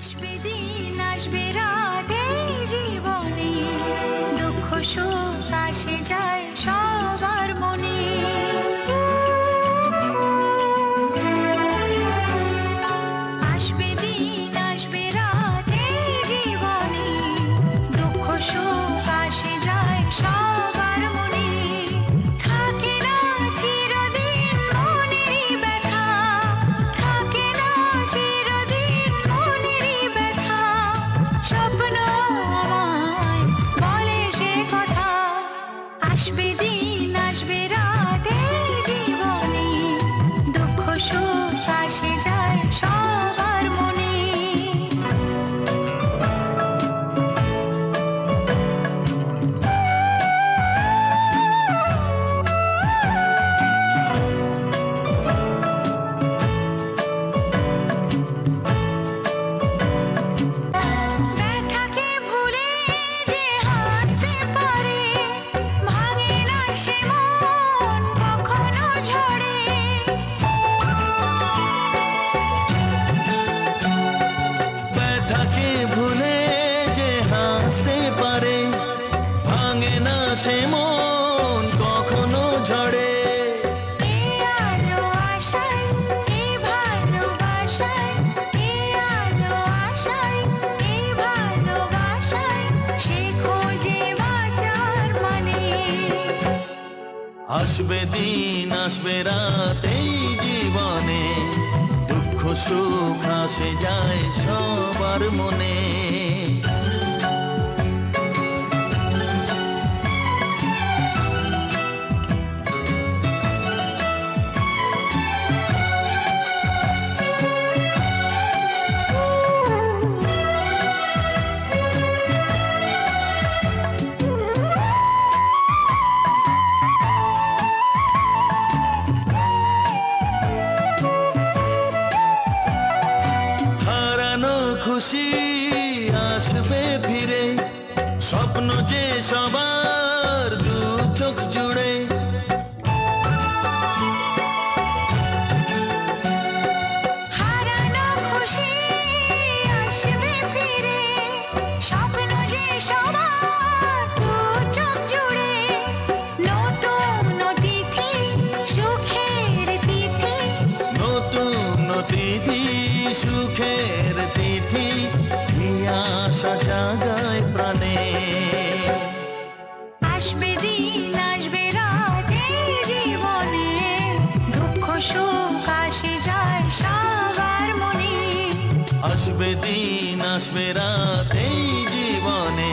আসবে দিন আসবে রাত জীবনে দুঃখ সুখ আসে যায় আসবে দিন আসবে রাত এই জীবনে। দুঃখ সুখ আসে যায় সবার মনে। খুশি আসবে ফিরে। স্বপ্ন যে সবার দু চোখ জুড়ে। সুখের সুখ আসি যায় সাবার মনে। আসবে দিন, আসবে রাত এই জীবনে।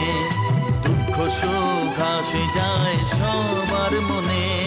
দুঃখ, সুখ আসে যায় সবার মনে।